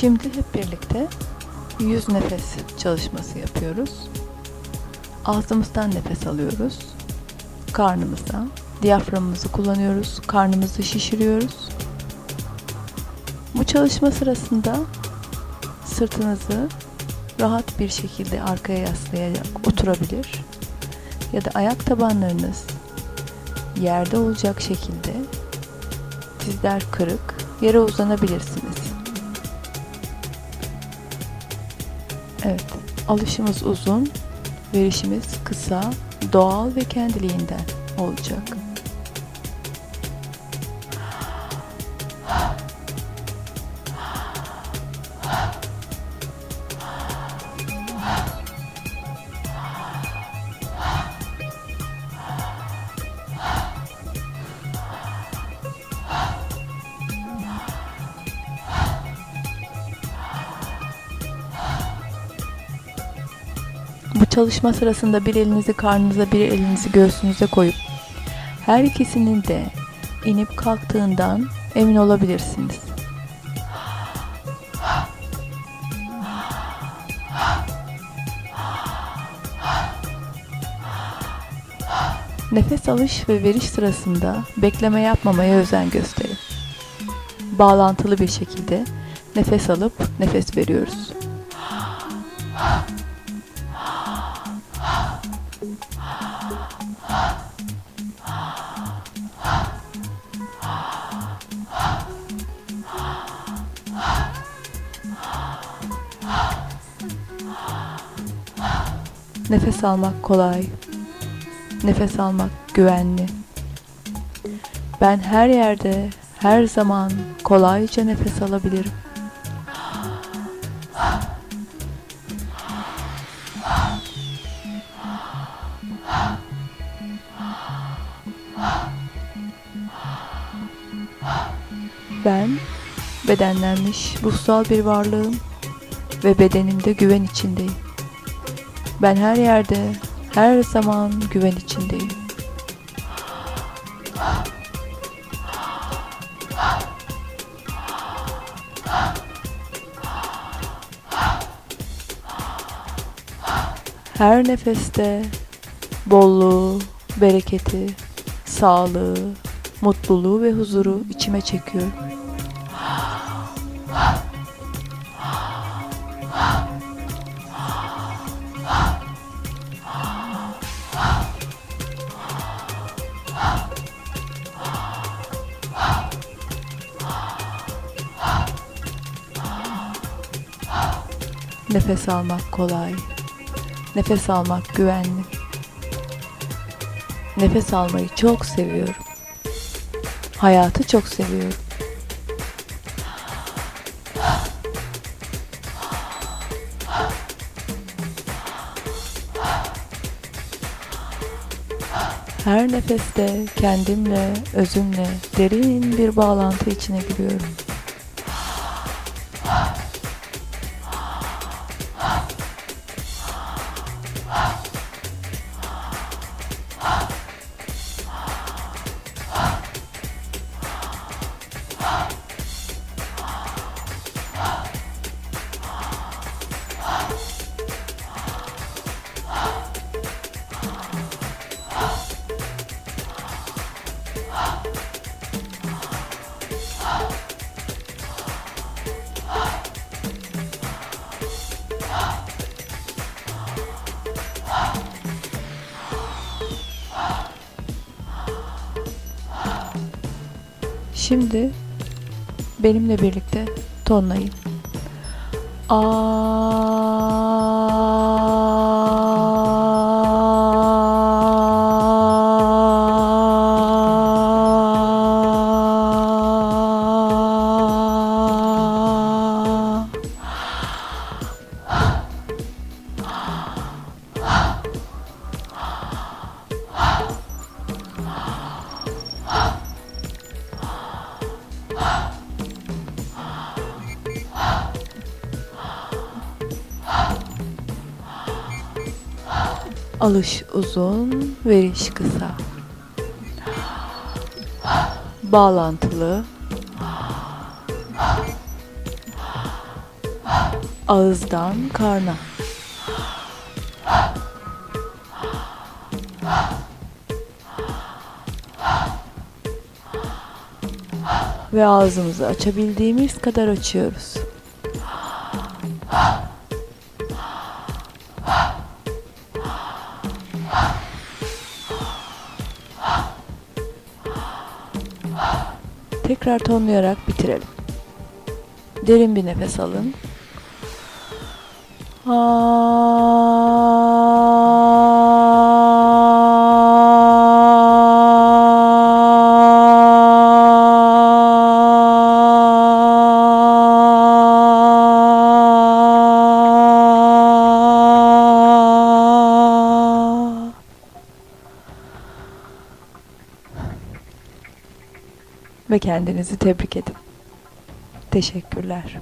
Şimdi hep birlikte yüz nefes çalışması yapıyoruz. Ağzımızdan nefes alıyoruz. Karnımıza, diyaframımızı kullanıyoruz. Karnımızı şişiriyoruz. Bu çalışma sırasında sırtınızı rahat bir şekilde arkaya yaslayarak oturabilir ya da ayak tabanlarınız yerde olacak şekilde dizler kırık yere uzanabilirsiniz. Evet, alışımız uzun, verişimiz kısa, doğal ve kendiliğinden olacak. Çalışma sırasında bir elinizi karnınıza bir elinizi göğsünüze koyup her ikisinin de inip kalktığından emin olabilirsiniz. Nefes alış ve veriş sırasında bekleme yapmamaya özen gösterin. Bağlantılı bir şekilde nefes alıp nefes veriyoruz. Nefes almak kolay. Nefes almak güvenli. Ben her yerde, her zaman kolayca nefes alabilirim. Ben bedenlenmiş ruhsal bir varlığım ve bedenimde güven içindeyim. Ben her yerde, her zaman güven içindeyim. Her nefeste bolluğu, bereketi, sağlığı, mutluluğu ve huzuru içime çekiyorum. Nefes almak kolay. Nefes almak güvenli. Nefes almayı çok seviyorum. Hayatı çok seviyorum. Her nefeste kendimle, özümle derin bir bağlantı içine giriyorum. Şimdi benimle birlikte tonlayın. Aa. Alış uzun, veriş kısa. Bağlantılı. Ağızdan karna. Ve ağzımızı açabildiğimiz kadar açıyoruz. Tekrar tonlayarak bitirelim. Derin bir nefes alın. Ve kendinizi tebrik edin. Teşekkürler.